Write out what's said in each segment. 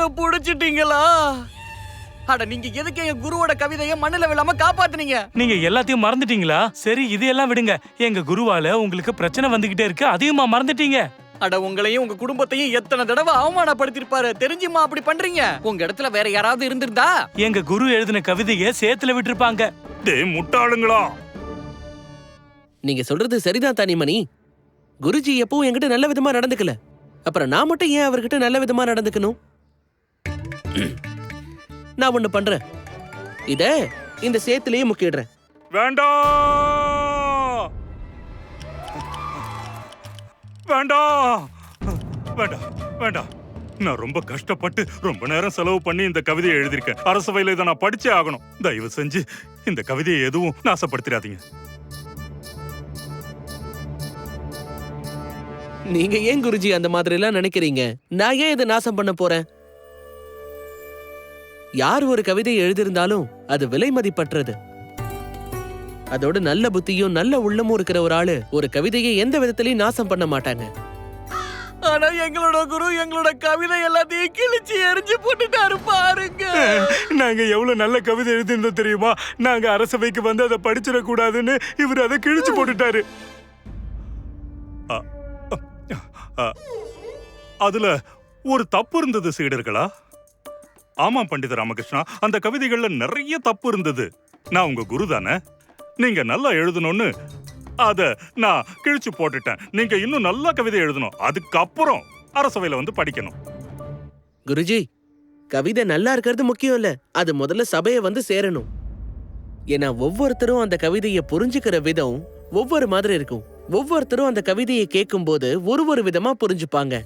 அட புடிச்சிட்டீங்களா? அட நீங்க எதுக்கு எங்க குருவோட கவிதையை மண்ணுல விழாம காப்பாத்துனீங்க? நீங்க எல்லாத்தையும் மறந்துட்டீங்களா? சரி இதையெல்லாம் விடுங்க. எங்க குருவால உங்களுக்கு பிரச்சனை வந்துகிட்டே இருக்கு. அதையுமா மறந்துட்டீங்க? அட உங்களையும் உங்க குடும்பத்தையும் எத்தனை தடவை அவமானப்படுத்திருப்பாரு தெரிஞ்சுமா அப்படி பண்றீங்க? உங்க இடத்துல வேற யாராவது இருந்திருந்தா? எங்க குரு எழுதின கவிதையை சேத்துல விட்டிருப்பாங்க. டேய் முட்டாளுங்களா? நீங்க சொல்றது சரிதான் தானிமணி. குருஜி எப்பவும் என்கிட்ட நல்ல விதமா நடந்துக்கல. அப்புறம் நான் மட்டும் ஏன் அவர்கிட்ட நல்ல விதமா நடந்துக்கணும்? நான் ஒண்ணு பண்றேன். இத இந்த சேத்துலயே முக்கிடுறேன். வேண்டாம் வேண்டாம் வேண்டாம் வேண்டாம் நான் ரொம்ப கஷ்டப்பட்டு ரொம்ப நேரம் செலவு பண்ணி இந்த கவிதையை எழுதியிருக்கேன். அரசவையில இதை நான் படிச்சே ஆகணும். தயவு செஞ்சு இந்த கவிதையை எதுவும் நாசப்படுத்திடாதீங்க. நீங்க ஏன் குருஜி அந்த மாதிரி எல்லாம் நினைக்கிறீங்க? நான் ஏன் இதை நாசம் பண்ண போறேன்? யார் ஒரு கவிதையை எழுதியிருந்தாலும் அது விலை மதிப்பற்றது. அதோட நல்ல புத்தியும் நல்ல உள்ளமும் இருக்கிற ஒரு ஆளு ஒரு கவிதையை எந்த விதத்திலையும் நாசம் பண்ண மாட்டாங்க. ஆனா எங்களோட குரு எங்களோட கவிதை எல்லாத்தையும் கிழிச்சு எரிஞ்சு போட்டுட்டாரு பாருங்க. நாங்க எவ்வளவு நல்ல கவிதை எழுதியிருந்தோம் தெரியுமா? நாங்க அரசவைக்கு வந்து அதை படிச்சிடக்கூடாதுன்னு இவர் அதை கிழிச்சு போட்டுட்டாரு. அதுல ஒரு தப்பு இருந்தது சீடர்களா? ஆமாம் பண்டித ராமகிருஷ்ணா. அந்த கவிதைகள்ல நிறைய தப்பு இருந்தது. நான் உங்க குரு தானே? நீங்க நல்லா எழுதணும்னு அத நான் கிழிச்சு போட்டுட்டேன். நீங்க இன்னும் நல்லா கவிதை எழுதணும். அதுக்கப்புறம் அரசவையில வந்து படிக்கணும். குருஜி கவிதை நல்லா இருக்கிறது முக்கியம் இல்ல. அது முதல்ல சபையை வந்து சேரணும். ஏன்னா ஒவ்வொருத்தரும் அந்த கவிதையை புரிஞ்சுக்கிற விதம் ஒவ்வொரு மாதிரி இருக்கும். ஒவ்வொருத்தரும் அந்த கவிதையை கேட்கும்போது ஒரு ஒரு விதமா புரிஞ்சுப்பாங்க.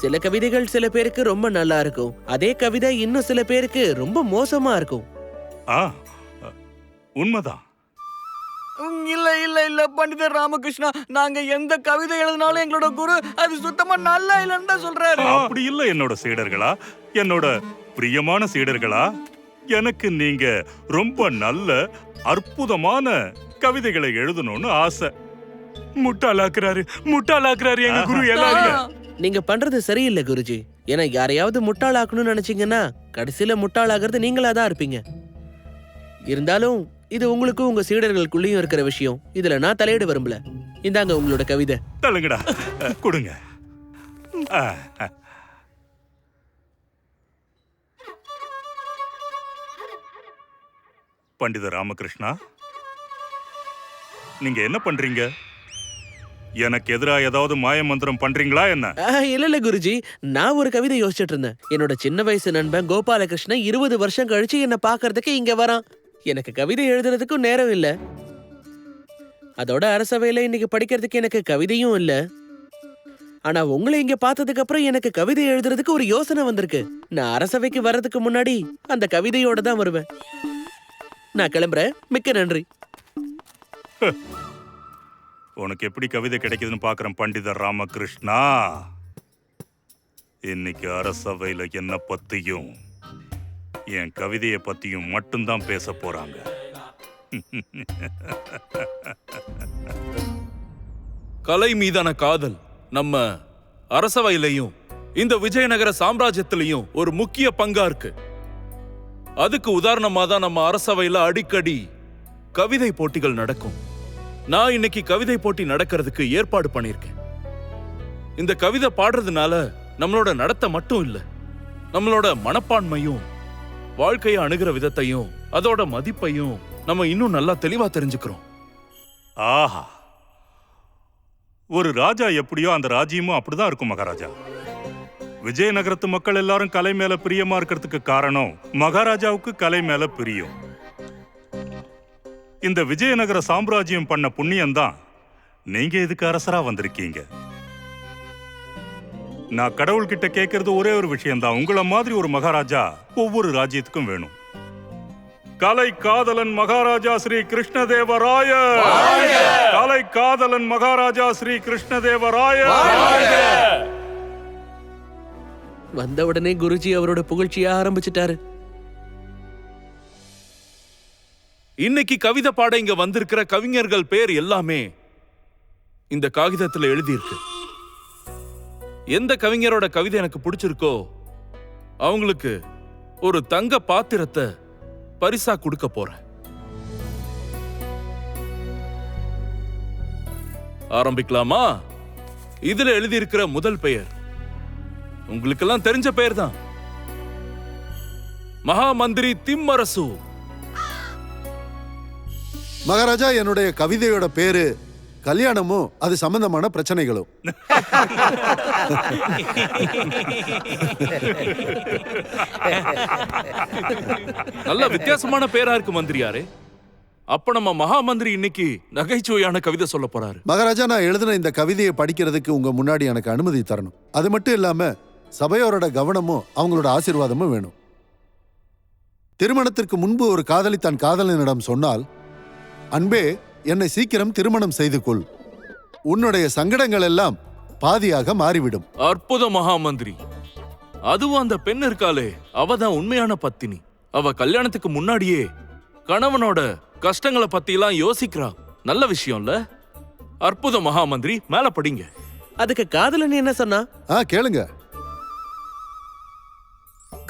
சில கவிதைகள் சில பேருக்கு ரொம்ப நல்லா இருக்கும். அதே கவிதை இன்னும் சில பேருக்கு ரொம்ப மோசமா இருக்கும். ஆ உண்மைதான். உம், இல்ல இல்ல இல்ல பண்டிதர் ராமகிருஷ்ணா நாங்க எந்த கவிதை எழுதினாலும் எங்களோட குரு அது சுத்தமா நல்லா இல்லைன்னு தான் சொல்றாரு. அப்படி இல்ல என்னோட சீடர்களா? என்னோட பிரியமான சீடர்களா? எனக்கு நீங்க ரொம்ப நல்ல அற்புதமான கவிதைகளை எழுதணும்னு ஆசை. முட்டாளாக்குறாரு முட்டாளாக்குறாரு எங்க குரு எல்லாரையும் ஆ. நீங்க பண்றது சரியில்லை குருஜி. ஏன்னா யாரையாவது முட்டாளாக்கணும்னு நினைச்சீங்கன்னா கடைசியில முட்டாளாகிறது நீங்களா தான் இருப்பீங்க. இருந்தாலும் இது உங்களுக்கும் உங்க சீடர்களுக்குள்ளேயும் இருக்கிற விஷயம். இதுல நான் தலையிட விரும்பல. இந்தாங்க உங்களோட கவிதை. தள்ளுங்கடா. கொடுங்க. பண்டித ராமகிருஷ்ணா நீங்க என்ன பண்றீங்க? எனக்கு எதிரா ஏதாவது மாய மந்திரம் பண்றீங்களா என்ன? இல்ல இல்ல குருஜி. நான் ஒரு கவிதை யோசிச்சுட்டு இருந்தேன். என்னோட சின்ன வயசு நண்பன் கோபாலகிருஷ்ணன் இருபது வருஷம் கழிச்சு என்ன பாக்குறதுக்கு இங்க வரான். எனக்கு கவிதை எழுதுறதுக்கும் நேரம் இல்ல. அதோட அரசவையில இன்னைக்கு படிக்கிறதுக்கு எனக்கு கவிதையும் இல்ல. ஆனா உங்களை இங்க பார்த்ததுக்கு அப்புறம் எனக்கு கவிதை எழுதுறதுக்கு ஒரு யோசனை வந்திருக்கு. நான் அரசவைக்கு வர்றதுக்கு முன்னாடி அந்த கவிதையோட தான் வருவேன். நான் கிளம்புறேன். மிக்க நன்றி. உனக்கு எப்படி கவிதை கிடைக்குதுன்னு பார்க்குறேன் பண்டிதர் ராமகிருஷ்ணா. இன்னைக்கு அரசவையில் என்ன பற்றியும் என் கவிதையை பற்றியும் மட்டும்தான் பேச போகிறாங்க கலை மீதான காதல் நம்ம அரசவையிலையும் இந்த விஜயநகர சாம்ராஜ்யத்திலையும் ஒரு முக்கிய பங்கா இருக்கு. அதுக்கு உதாரணமாக தான் நம்ம அரசவையில் அடிக்கடி கவிதை போட்டிகள் நடக்கும். நான் இன்னைக்கு கவிதை போட்டி நடக்கிறதுக்கு ஏற்பாடு பண்ணியிருக்கேன். இந்த கவிதை பாடுறதுனால நம்மளோட நடத்தை மட்டும் இல்ல நம்மளோட மனப்பான்மையும் வாழ்க்கையை அணுகிற விதத்தையும் அதோட மதிப்பையும் நம்ம இன்னும் நல்லா தெளிவா தெரிஞ்சுக்கிறோம். ஆஹா. ஒரு ராஜா எப்படியோ அந்த ராஜ்யமும் அப்படிதான் இருக்கும் மகாராஜா. விஜயநகரத்து மக்கள் எல்லாரும் கலை மேல பிரியமா இருக்கிறதுக்கு காரணம் மகாராஜாவுக்கு கலை மேல பிரியம். இந்த விஜயநகர சாம்ராஜ்யம் பண்ண புண்ணியம்தான். நீங்க இதுக்கு அரசரா வந்திருக்கீங்க? நான் கடவுள்கிட்ட கேட்கறது ஒரே ஒரு விஷயம்தான். உங்களை மாதிரி ஒரு மகாராஜா ஒவ்வொரு ராஜ்யத்துக்கும் வேணும். கலை காதலன் மகாராஜா ஸ்ரீ கிருஷ்ணதேவராய! கலை காதலன் மகாராஜா ஸ்ரீ கிருஷ்ணதேவராய! வந்தவுடனே குருஜி அவரோட புகழ்ச்சியா ஆரம்பிச்சிட்டாரு. இன்னைக்கு கவிதை பாட இங்க வந்திருக்கிற கவிஞர்கள் பேர் எல்லாமே இந்த காகிதத்துல எழுதியிருக்கு. எந்த கவிஞரோட கவிதை எனக்கு பிடிச்சிருக்கோ அவங்களுக்கு ஒரு தங்க பாத்திரத்தை பரிசா கொடுக்க போறேன். ஆரம்பிக்கலாமா? இதுல எழுதியிருக்கிற முதல் பெயர். உங்களுக்கெல்லாம் தெரிஞ்ச பெயர் தான் மகா மந்திரி திம்மரசு. மகாராஜா என்னுடைய கவிதையோட பேரு கல்யாணமும் அது சம்பந்தமான பிரச்சனைகளும். நல்ல வித்தியாசமான பேரா இருக்கு மந்திரியாரே. அப்ப நம்ம மகா மந்திரி இன்னைக்கு நகைச்சுவையான கவிதை சொல்ல போறாரு. மகாராஜா நான் எழுதின இந்த கவிதையை படிக்கிறதுக்கு உங்க முன்னாடி எனக்கு அனுமதி தரணும். அது மட்டும் இல்லாம சபையோரோட கவனமும் அவங்களோட ஆசீர்வாதமும் வேணும். திருமணத்திற்கு முன்பு ஒரு காதலி தன் காதலனிடம் சொன்னால் அன்பே என்னை சீக்கிரம் திருமணம் செய்து கொள் உன்னுடைய சங்கடங்கள் எல்லாம் பாதியாக மாறிவிடும். அற்புத மகா மந்திரி அதுவும் அந்த பெண் இருக்காளே அவ தான் உண்மையான பத்தினி. அவ கல்யாணத்துக்கு முன்னாடியே கணவனோட கஷ்டங்களை பத்தி எல்லாம் யோசிக்கிறா. நல்ல விஷயம்ல. அற்புத மகா மந்திரி மேல படிங்க. அதுக்கு காதலன் என்ன சொன்னா? ஆ கேளுங்க.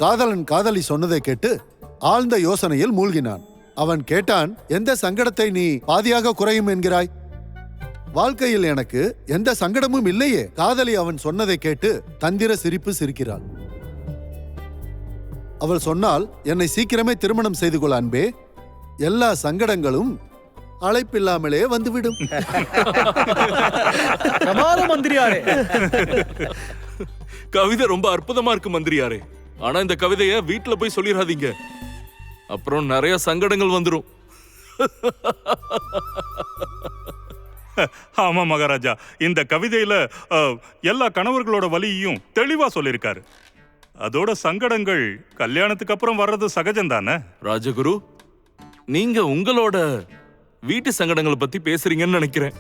காதலன் காதலி சொன்னதை கேட்டு ஆழ்ந்த யோசனையில் மூழ்கினான். அவன் கேட்டான் எந்த சங்கடத்தை நீ பாதியாக குறையும் என்கிறாய்? வாழ்க்கையில் எனக்கு எந்த சங்கடமும் இல்லையே காதலி அவன் சொன்னதை கேட்டு தந்திர சிரிப்பு சிரிக்கிறாள். அவள் சொன்னால் என்னை சீக்கிரமே திருமணம் செய்து கொள் அன்பே. எல்லா சங்கடங்களும் அழைப்பில்லாமலே வந்துவிடும். மந்திரியாரே. கவிதை ரொம்ப அற்புதமா இருக்கு மந்திரியாரே. ஆனா இந்த கவிதைய வீட்ல போய் சொல்லிடாதீங்க அப்புறம் நிறைய சங்கடங்கள் வந்துரும். ஆமா மகாராஜா இந்த கவிதையில அஹ், எல்லா கணவர்களோட வலியையும் தெளிவா சொல்லியிருக்காரு அதோட சங்கடங்கள் கல்யாணத்துக்கு அப்புறம் வர்றது சகஜம் தானே? ராஜகுரு நீங்க உங்களோட வீட்டு சங்கடங்களை பத்தி பேசுறீங்கன்னு நினைக்கிறேன்.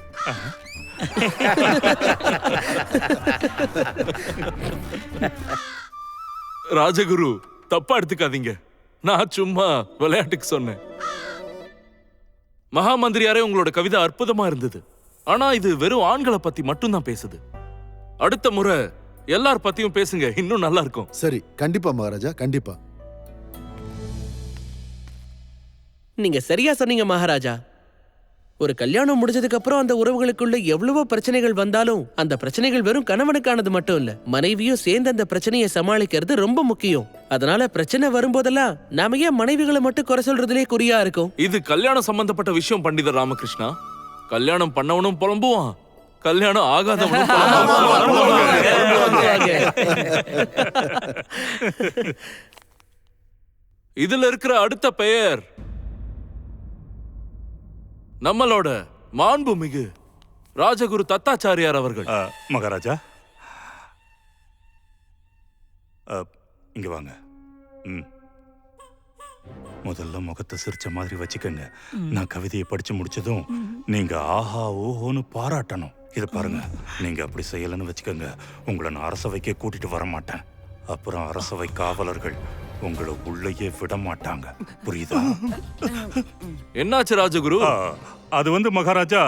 ராஜகுரு தப்பா எடுத்துக்காதீங்க. நான் சும்மா விளையாட்டுக்கு சொன்னேன். மகா மந்திரியாரே உங்களோட கவிதை அற்புதமா இருந்தது. ஆனா இது வெறும் ஆண்களை பத்தி மட்டும்தான் பேசுது. அடுத்த முறை எல்லார் பத்தியும் பேசுங்க இன்னும் நல்லா இருக்கும். சரி கண்டிப்பா மகாராஜா கண்டிப்பா. நீங்க சரியா சொன்னீங்க மகாராஜா. ஒரு கல்யாணம் முடிஞ்சதுக்கு அப்புறம் அந்த உறவுகளுக்குள்ள எவ்வளவோ பிரச்சனைகள் வந்தாலும் அந்த பிரச்சனைகள் வெறும் கணவனுக்கானது மட்டும் இல்ல மனைவியும் சேர்ந்து அந்த பிரச்சனையை சமாளிக்கிறது ரொம்ப முக்கியம். அதனால பிரச்சனை வரும்போதெல்லாம் நாம ஏன் மனைவிகளை மட்டும் குறை சொல்றதுலயே குறியா இருக்கும்? இது கல்யாணம் சம்பந்தப்பட்ட விஷயம் பண்டிதர் ராமகிருஷ்ணா. கல்யாணம் பண்ணவனும் புலம்புவான். கல்யாணம் ஆகாதவனும் புலம்புவான். இதுல இருக்கிற அடுத்த பெயர் நம்மளோட மாண்புமிகு ராஜகுரு தத்தாச்சாரியார் அவர்கள். மகாராஜா. அஹ், இங்க வாங்க. ம். முதல்ல முகத்தை சிரிச்ச மாதிரி வச்சுக்கோங்க. நான் கவிதையை படிச்சு முடிச்சதும் நீங்க ஆஹா ஓஹோன்னு பாராட்டணும். இது பாருங்க. நீங்க அப்படி செய்யலன்னு வச்சுக்கோங்க. உங்களை நான் அரசவைக்கே கூட்டிட்டு வர மாட்டேன் அப்புறம் அரசவை காவலர்கள் உங்களை உள்ளேயே விட மாட்டாங்க புரியுதா? என்னாச்சு ராஜகுரு? அது வந்து மகாராஜா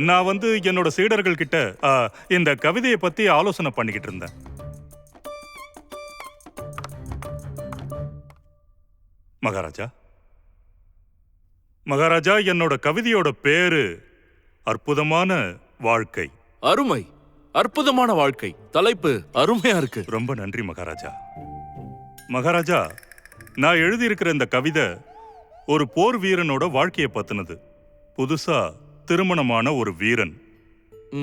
நான் வந்து என்னோட சீடர்கள் கிட்ட ஆ, இந்த கவிதையை பத்தி ஆலோசனை பண்ணிக்கிட்டு இருந்தேன். மகாராஜா. மகாராஜா என்னோட கவிதையோட பேரு அற்புதமான வாழ்க்கை. அருமை. அற்புதமான வாழ்க்கை. தலைப்பு அருமையா இருக்கு. ரொம்ப நன்றி மகாராஜா. மகாராஜா நான் எழுதியிருக்கிற இந்த கவிதை ஒரு போர் வீரனோட வாழ்க்கையை பத்தினது. புதுசா திருமணமான ஒரு வீரன்.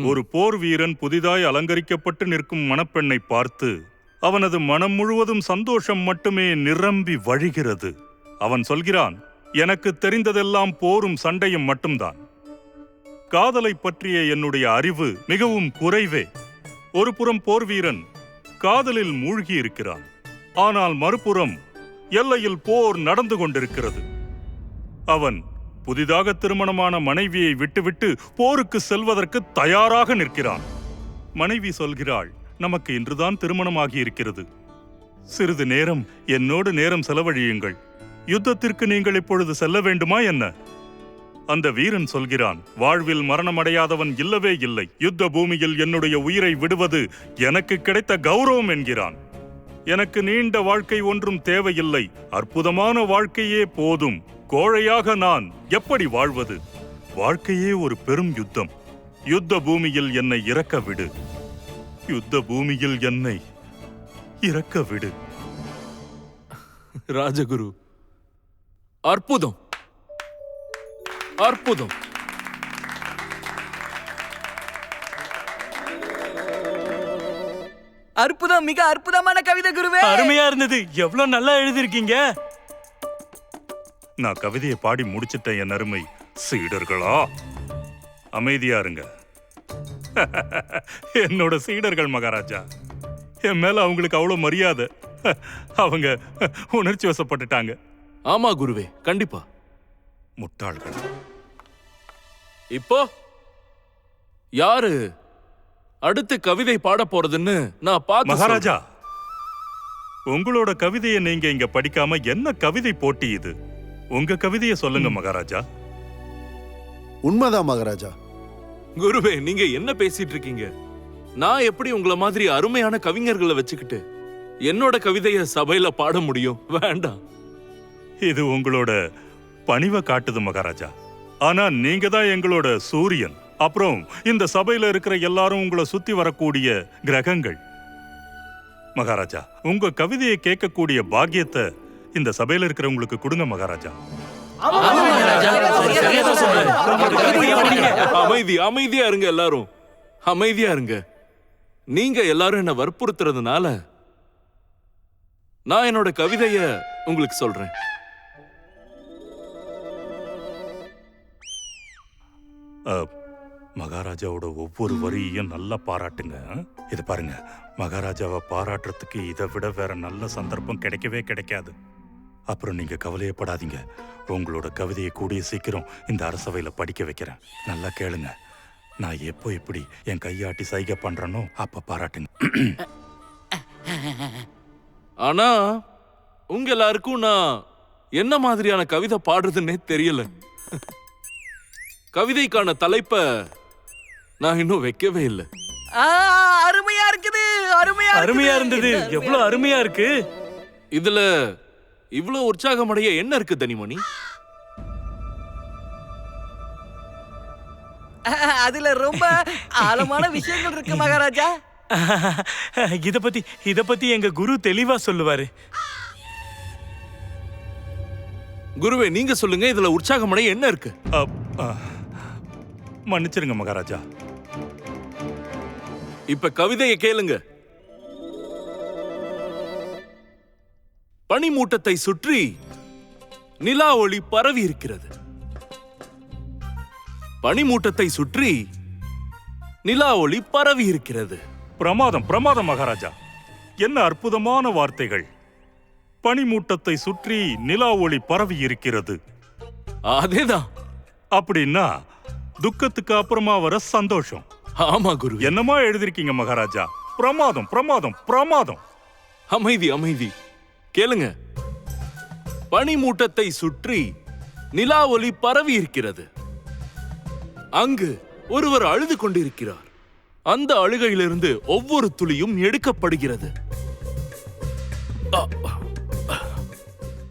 ஒரு போர் வீரன் புதிதாய் அலங்கரிக்கப்பட்டு நிற்கும் மணப்பெண்ணை பார்த்து அவனது மனம் முழுவதும் சந்தோஷம் மட்டுமே நிரம்பி வழிகிறது. அவன் சொல்கிறான் எனக்கு தெரிந்ததெல்லாம் போரும் சண்டையும் மட்டும்தான். காதலை பற்றிய என்னுடைய அறிவு மிகவும் குறைவே. ஒரு புறம் போர் வீரன் காதலில் மூழ்கி இருக்கிறான் ஆனால் மறுபுறம் எல்லையில் போர் நடந்து கொண்டிருக்கிறது. அவன் புதிதாக திருமணமான மனைவியை விட்டுவிட்டு போருக்கு செல்வதற்கு தயாராக நிற்கிறான். மனைவி சொல்கிறாள் நமக்கு இன்றுதான் திருமணமாகி இருக்கிறது சிறிது நேரம் என்னோடு நேரம் செலவழியுங்கள். யுத்தத்திற்கு நீங்கள் இப்பொழுது செல்ல வேண்டுமா என்ன? அந்த வீரன் சொல்கிறான் வாழ்வில் மரணமடையாதவன் இல்லவே இல்லை. யுத்த பூமியில் என்னுடைய உயிரை விடுவது எனக்கு கிடைத்த கௌரவம் என்கிறான். எனக்கு நீண்ட வாழ்க்கை ஒன்றும் தேவையில்லை. அற்புதமான வாழ்க்கையே போதும். கோழையாக நான் எப்படி வாழ்வது? வாழ்க்கையே ஒரு பெரும் யுத்தம். யுத்த பூமியில் என்னை இறக்க விடு. யுத்த பூமியில் என்னை இறக்க விடு. ராஜகுரு அற்புதம். அற்புதம். அற்புதம் மிக அற்புதமான கவிதை குருவே. அருமையா இருந்தது. எவ்வளவு நல்லா எழுதிருக்கீங்க நான் கவிதையை பாடி முடிச்சிட்டேன் என் அருமை. சீடர்களா? அமைதியா இருங்க. என்னோட சீடர்கள் மகாராஜா. என் மேல அவங்களுக்கு அவ்வளவு மரியாதை. அவங்க உணர்ச்சி வசப்பட்டுட்டாங்க. ஆமா குருவே கண்டிப்பா. முட்டாள்கள். இப்போ யாரு அடுத்து கவிதை பாட போறதுன்னு நான் பார்த்து மகாராஜா உங்களோட கவிதையை நீங்க இங்க படிக்காம என்ன கவிதை போட்டி இது? உங்க கவிதையை சொல்லுங்க மகாராஜா. உண்மைதான் மகாராஜா. குருவே நீங்க என்ன பேசிட்டு இருக்கீங்க? நான் எப்படி உங்கள மாதிரி அருமையான கவிஞர்களை வச்சுக்கிட்டு என்னோட கவிதைய சபையில பாட முடியும்? வேண்டாம். இது உங்களோட பணிவை காட்டுது மகாராஜா. ஆனா நீங்க தான் எங்களோட சூரியன். அப்புறம் இந்த சபையில இருக்கிற எல்லாரும் உங்களை சுத்தி வரக்கூடிய கிரகங்கள். மகாராஜா உங்க கவிதையை கேட்கக்கூடிய பாக்கியத்தை இந்த சபையில இருக்கிறவங்களுக்கு கொடுங்க மகாராஜா. அமைதி அமைதியா இருங்க எல்லாரும். அமைதியா இருங்க. நீங்க எல்லாரும் என்ன வற்புறுத்துறதுனால நான் என்னோட கவிதைய உங்களுக்கு சொல்றேன். மகாராஜாவோட ஒவ்வொரு வரியையும் நல்லா பாராட்டுங்க. இதை பாருங்க மகாராஜாவை பாராட்டுறதுக்கு இதை விட வேற நல்ல சந்தர்ப்பம் கிடைக்கவே கிடைக்காது. அப்புறம் நீங்க கவலையப்படாதீங்க. உங்களோட கவிதையை கூடிய சீக்கிரம் இந்த அரசவையில் படிக்க வைக்கிறேன். நல்லா கேளுங்க. நான் எப்போ எப்படி என் கையாட்டி சைகை பண்றேனோ அப்ப பாராட்டுங்க. ஆனா உங்க எல்லாருக்கும் நான் என்ன மாதிரியான கவிதை பாடுறதுன்னே தெரியல. கவிதைக்கான தலைப்ப நான் இன்னும் வைக்கவே இல்லை. ஆ, அருமையா இருக்குது அருமையா அருமையா. இருந்தது. என்ன எவ்வளவு அருமையா இருக்கு. இதுல இவ்வளவு உற்சாகமடைய என்ன இருக்கு தனிமணி? அதுல ரொம்ப ஆழமான விஷயங்கள் இருக்கு மகாராஜா. இத பத்தி இத பத்தி எங்க குரு தெளிவா சொல்லுவாரு. குருவே நீங்க சொல்லுங்க இதுல உற்சாகமடைய என்ன இருக்கு? மன்னிச்சிருங்க மகாராஜா. இப்ப கவிதையை கேளுங்க. பனிமூட்டத்தை சுற்றி நிலா ஒளி பரவி இருக்கிறது. பனிமூட்டத்தை சுற்றி நிலா ஒளி பரவி இருக்கிறது. பிரமாதம் பிரமாதம் மகாராஜா. என்ன அற்புதமான வார்த்தைகள். பனிமூட்டத்தை சுற்றி நிலா ஒளி பரவி இருக்கிறது. அதேதான். அப்படின்னா துக்கத்துக்கு அப்புறமா வர சந்தோஷம். ஆமா குரு. என்னமா எழுதிருக்கீங்க மகாராஜா? பிரமாதம் பிரமாதம் பிரமாதம். அமைதி அமைதி. கேளுங்க. பனிமூட்டத்தை சுற்றி நிலா ஒளி பரவி இருக்கிறது. அங்கு ஒருவர் அழுது கொண்டிருக்கிறார். அந்த அழுகையிலிருந்து ஒவ்வொரு துளியும் எடுக்கப்படுகிறது.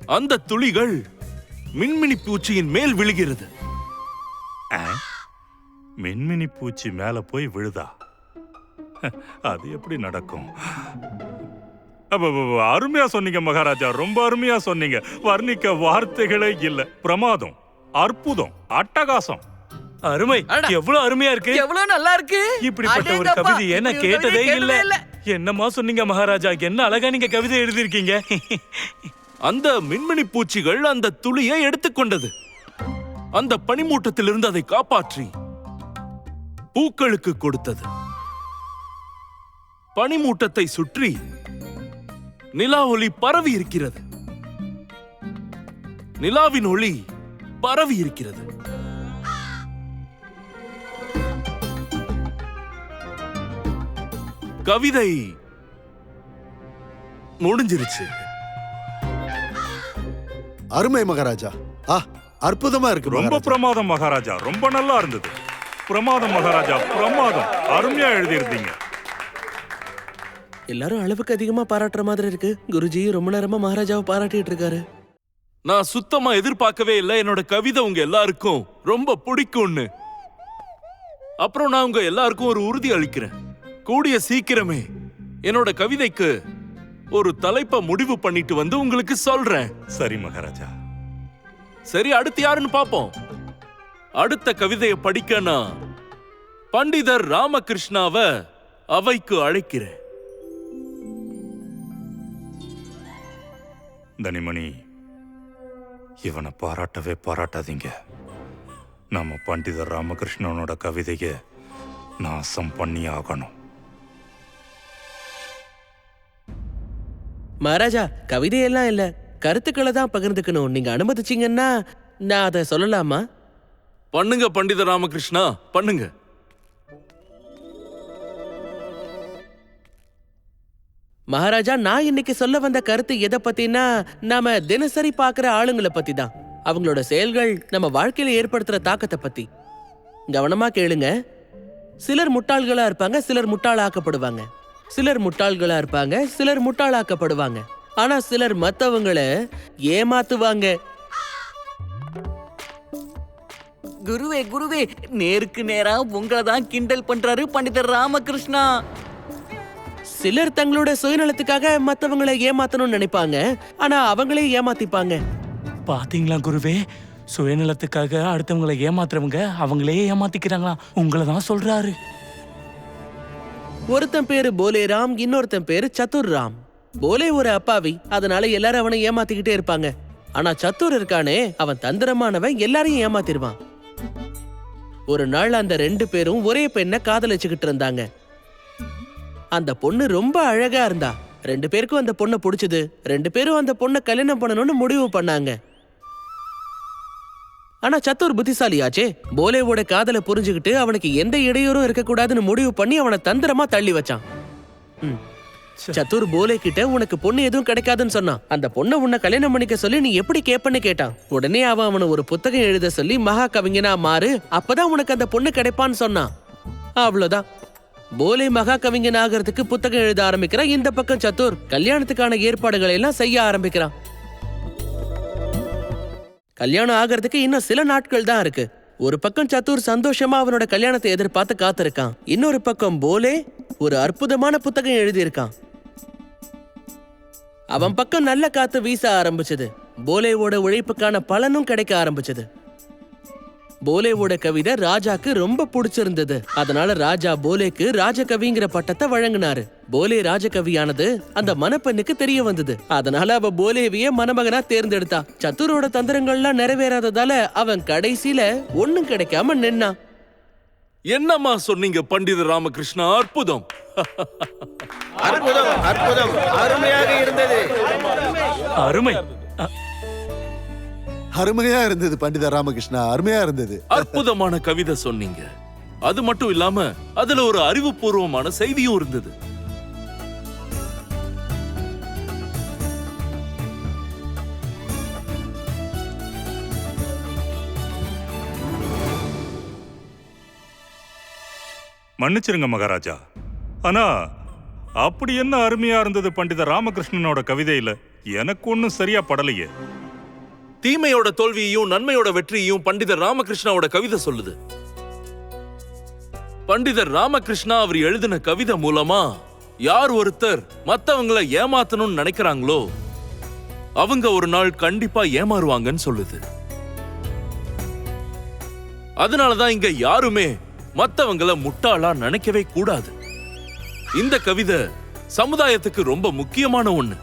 அந்த துளிகள் மின்மினி பூச்சியின் மேல் விழுகிறது? மின்மினி பூச்சி மேல போய் விழுதா? அது எப்படி நடக்கும்? அருமையா சொன்னீங்க மகாராஜா ரொம்ப அருமையா சொன்னீங்க. வர்ணிக்க வார்த்தைகளே இல்ல. பிரமாதம் அற்புதம் அட்டகாசம். அருமை. எவ்வளவு அருமையா இருக்கு. எவ்வளவு நல்லா இருக்கு. இப்படிப்பட்ட ஒரு கவிதை இல்ல. கேட்டதே இல்ல. என்னமா சொன்னீங்க மகாராஜா என்ன அழகா நீங்க கவிதை எழுதிருக்கீங்க அந்த மின்மினி பூச்சிகள் அந்த துளியை எடுத்துக்கொண்டது. அந்த பனிமூட்டத்திலிருந்து அதை காப்பாற்றி பூக்களுக்கு கொடுத்தது. பனிமூட்டத்தை சுற்றி நிலா ஒளி பரவி இருக்கிறது. நிலாவின் ஒளி பரவி இருக்கிறது. கவிதை முடிஞ்சிருச்சு. அருமை மகாராஜா. ஆ அற்புதமா இருக்கு ரொம்ப. பிரமாதம் மகாராஜா. ரொம்ப நல்லா இருந்தது. பிரமாதம் மகாராஜா பிரமாதம். அருமையா எழுதியிருந்தீங்க. எல்லாரும் அளவுக்கு அதிகமா பாராட்டுற மாதிரி இருக்கு. குருஜி ரொம்ப நேரமா மகாராஜாவை பாராட்டிட்டு இருக்காரு. நான் சுத்தமா எதிர்பார்க்கவே இல்லை. என்னோட கவிதை உங்க எல்லாருக்கும் ரொம்ப பிடிக்கும்னு. அப்புறம் நான் உங்க எல்லாருக்கும் ஒரு உறுதி அளிக்கிறேன். கூடிய சீக்கிரமே என்னோட கவிதைக்கு ஒரு தலைப்பை முடிவு பண்ணிட்டு வந்து உங்களுக்கு சொல்றேன். சரி மகாராஜா. சரி அடுத்து யாருன்னு பாப்போம் அடுத்த கவிதையை படிக்க நான் பண்டிதர் ராமகிருஷ்ணாவ அவைக்கு அழைக்கிறேன். தனிமணி இவனை பாராட்டவே பாராட்டாதீங்க. நம்ம பண்டிதர் ராமகிருஷ்ணனோட கவிதையை நாசம் பண்ணி ஆகணும். மகாராஜா கவிதையெல்லாம் இல்ல. கருத்துக்களை தான் பகிர்ந்துக்கணும். நீங்க அனுமதிச்சீங்கன்னா நான் அதை சொல்லலாமா? பண்ணுங்க பண்டித ராமகிருஷ்ணா. பண்ணுங்க. மகாராஜா நான் இன்னைக்கு சொல்ல வந்த கருத்து எதை பத்தினா நாம தினசரி பார்க்குற ஆளுங்களை பத்தி தான் அவங்களோட செயல்கள் நம்ம வாழ்க்கையில ஏற்படுத்துற தாக்கத்தை பத்தி. கவனமா கேளுங்க. சிலர் முட்டாள்களா இருப்பாங்க சிலர் முட்டாளாக்கப்படுவாங்க. சிலர் முட்டாள்களா இருப்பாங்க சிலர் முட்டாளாக்கப்படுவாங்க. ஆனா சிலர் மத்தவங்கள ஏமாத்துவாங்க. குருவே குருவே நேருக்கு நேரா உங்களை தான் கிண்டல் பண்றாரு பண்டிதர் ராமகிருஷ்ணா. சிலர் தங்களோட சுயநலத்துக்காக மத்தவங்கள ஏமாத்தணும்னு நினைப்பாங்க. ஆனா அவங்களே ஏமாத்திப்பாங்க. பாத்தீங்களா குருவே? சுயநலத்துக்காக அடுத்தவங்களை ஏமாத்துறவங்க அவங்களே ஏமாத்திக்கிறாங்களாம் உங்களை தான் சொல்றாரு. ஒருத்தன் பேரு போலேராம் இன்னொருத்தன் பேரு சதுர் ராம். போலே ஒரு அப்பாவி அதனால எல்லாரும் அவனை ஏமாத்திக்கிட்டே இருப்பாங்க. ஆனா சத்துர் இருக்கானே அவன் தந்திரமானவன் எல்லாரையும் ஏமாத்திடுவான். ஒரு நாள் அந்த ரெண்டு பேரும் ஒரே பெண்ணை காதலிச்சுக்கிட்டு இருந்தாங்க. அந்த பொண்ணு ரொம்ப அழகா இருந்தா. ரெண்டு பேருக்கும் அந்த பொண்ணை பிடிச்சது. ரெண்டு பேரும் அந்த பொண்ணை கல்யாணம் பண்ணணும்னு முடிவு பண்ணாங்க. ஆனா சத்தூர் புத்திசாலியாச்சே. போலேவோட காதலை புரிஞ்சுக்கிட்டு அவனுக்கு எந்த இடையூறும் இருக்கக்கூடாதுன்னு முடிவு பண்ணி அவனை தந்திரமா தள்ளி வச்சான். சத்துர் போலே கிட்ட உனக்கு பொண்ணு எதுவும் கிடைக்காதுன்னு சொன்னான். அந்த பொண்ணை உன்னை கல்யாணம் பண்ணிக்க சொல்லி நீ எப்படி கேப்பன்னு கேட்டான். உடனே அவன் அவனை ஒரு புத்தகம் எழுத சொல்லி மகா கவிஞனா மாறு அப்பதான் உனக்கு அந்த பொண்ணு கிடைப்பான்னு சொன்னான். அவ்வளவுதான். போலே மகா கவிஞன் ஆகிறதுக்கு புத்தகம் எழுத ஆரம்பிக்கிறான். இந்த பக்கம் சத்துர் கல்யாணத்துக்கான ஏற்பாடுகளை எல்லாம் செய்ய ஆரம்பிக்கிறான். கல்யாணம் ஆகிறதுக்கு இன்னும் சில நாட்கள் தான் இருக்கு. ஒரு பக்கம் சத்துர் சந்தோஷமா அவனோட கல்யாணத்தை எதிர்பார்த்து காத்திருக்கான். இன்னொரு பக்கம் போலே ஒரு அற்புதமான புத்தகம் எழுதியிருக்கான். அவன் பக்கம் நல்ல காத்து வீச ஆரம்பிச்சது. போலேவோட உழைப்புக்கான பலனும் கிடைக்க ஆரம்பிச்சது. போலேவோட கவிதை ராஜாக்கு ரொம்ப பிடிச்சிருந்தது. அதனால ராஜா போலேக்கு ராஜகவிங்கிற பட்டத்தை வழங்கினாரு. போலே ராஜகவியானது அந்த மணப்பெண்ணுக்கு தெரிய வந்தது. அதனால அவ போலேவிய மணமகனா தேர்ந்தெடுத்தா. சத்துரோட தந்திரங்கள்லாம் நிறைவேறாததால அவன் கடைசியில ஒண்ணும் கிடைக்காம நின்னான். என்னம்மா சொன்னீங்க பண்டிதர் ராமகிருஷ்ணா? அற்புதம். அற்புதம் அற்புதம். அருமையாக இருந்தது. அருமை. அருமையா இருந்தது பண்டித ராமகிருஷ்ணா. அருமையா இருந்தது. அற்புதமான கவிதை சொன்னீங்க. அது மட்டும் இல்லாம அதுல ஒரு அறிவுபூர்வமான செய்தியும் இருந்தது. மன்னிச்சிருங்க மகாராஜா. ஆனா அப்படி என்ன அருமையா இருந்தது பண்டித ராமகிருஷ்ணனோட கவிதையில? எனக்கு ஒன்றும் சரியா படலையே. தீமையோட தோல்வியையும் நன்மையோட வெற்றியையும் பண்டிதர் ராமகிருஷ்ணாவோட கவிதை சொல்லுது. பண்டிதர் ராமகிருஷ்ணா அவர் எழுதின கவிதை மூலமா யார் ஒருத்தர் மத்தவங்களை ஏமாத்தணும்னு நினைக்கிறாங்களோ அவங்க ஒரு நாள் கண்டிப்பா ஏமாறுவாங்கன்னு சொல்லுது. அதனாலதான் இங்க யாருமே மத்தவங்கள முட்டாளா நினைக்கவே கூடாது. இந்த கவிதை சமுதாயத்துக்கு ரொம்ப முக்கியமான ஒண்ணு.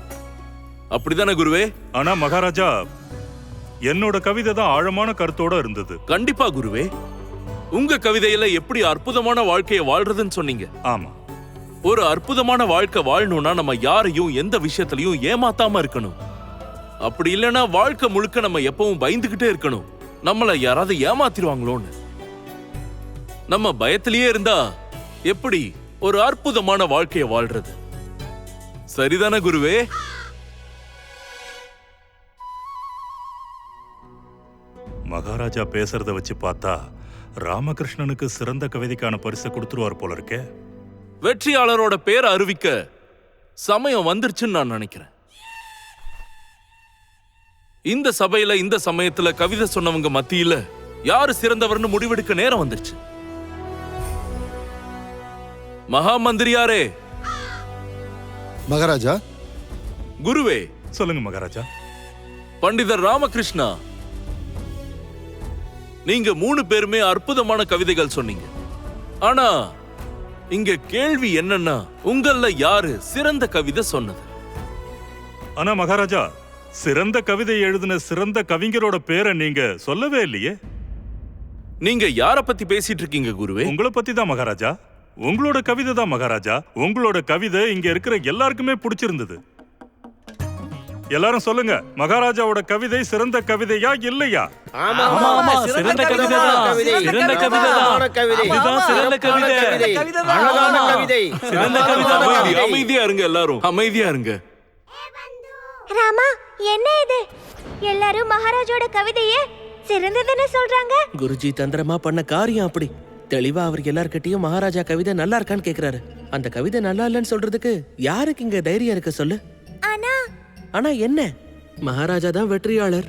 அப்படிதானே குருவே? ஆனா மகாராஜா என்னோட கவிதை தான் ஆழமான கருத்தோட இருந்தது. கண்டிப்பா குருவே. உங்க கவிதையில எப்படி அற்புதமான வாழ்க்கைய வாழ்றதுன்னு சொன்னீங்க. ஆமா. ஒரு அற்புதமான வாழ்க்கை வாழணும்னா நம்ம யாரையும் எந்த விஷயத்திலையும் ஏமாத்தாம இருக்கணும். அப்படி இல்லைன்னா வாழ்க்கை முழுக்க நம்ம எப்பவும் பயந்துகிட்டே இருக்கணும். நம்மள யாராவது ஏமாத்திடுவாங்களோன்னு. நம்ம பயத்திலேயே இருந்தா எப்படி ஒரு அற்புதமான வாழ்க்கைய வாழ்றது? சரிதானே குருவே? மகாராஜா பேசுறத வச்சு பார்த்தா ராமகிருஷ்ணனுக்கு சிறந்த கவிதைக்கான பரிசை கொடுத்துருவார் போல இருக்கே. வெற்றியாளரோட பேரை அறிவிக்க சமயம் வந்துருச்சுன்னு நான் நினைக்கிறேன். இந்த சபையில இந்த சமயத்துல கவிதை சொன்னவங்க மத்தியில யாரு சிறந்தவர்னு முடிவெடுக்க நேரம் வந்துருச்சு. மகா மந்திரியாரே மகாராஜா? குருவே. சொல்லுங்க மகாராஜா. பண்டிதர் ராமகிருஷ்ணா. நீங்க மூணு பேருமே அற்புதமான கவிதைகள் சொன்னீங்க. ஆனா இங்க கேள்வி என்னன்னா உங்கள யாரு சிறந்த கவிதை சொன்னது? ஆனா மகாராஜா சிறந்த கவிதை எழுதின சிறந்த கவிஞரோட பேரை நீங்க சொல்லவே இல்லையே. நீங்க யார பத்தி பேசிட்டு இருக்கீங்க குருவே? உங்களை பத்தி தான் மகாராஜா. உங்களோட கவிதை தான் மகாராஜா. உங்களோட கவிதை இங்க இருக்கிற எல்லாருக்குமே பிடிச்சிருந்தது. எல்லாரும் சொல்லுங்க மகாராஜாவோட கவிதை சிறந்த கவிதையா இல்லையா? ஆமா ஆமா ஆமா சிறந்த கவிதை. அமைதியா இருங்க எல்லாரும். அமைதியா இருங்க. ராமா என்ன இது? எல்லாரும் மகாராஜோட கவிதையே சிறந்ததுன்னு சொல்றாங்க. குருஜி தந்திரமா பண்ண காரியம் அப்படி. தெளிவா அவர் எல்லார்கிட்டயும் மகாராஜா கவிதை நல்லா இருக்கான்னு கேக்குறாரு. அந்த கவிதை நல்லா இல்லைன்னு சொல்றதுக்கு யாருக்கு இங்க தைரியம் இருக்கு சொல்லு? ஆனா ஆனா என்ன? மகாராஜா தான் வெற்றியாளர்.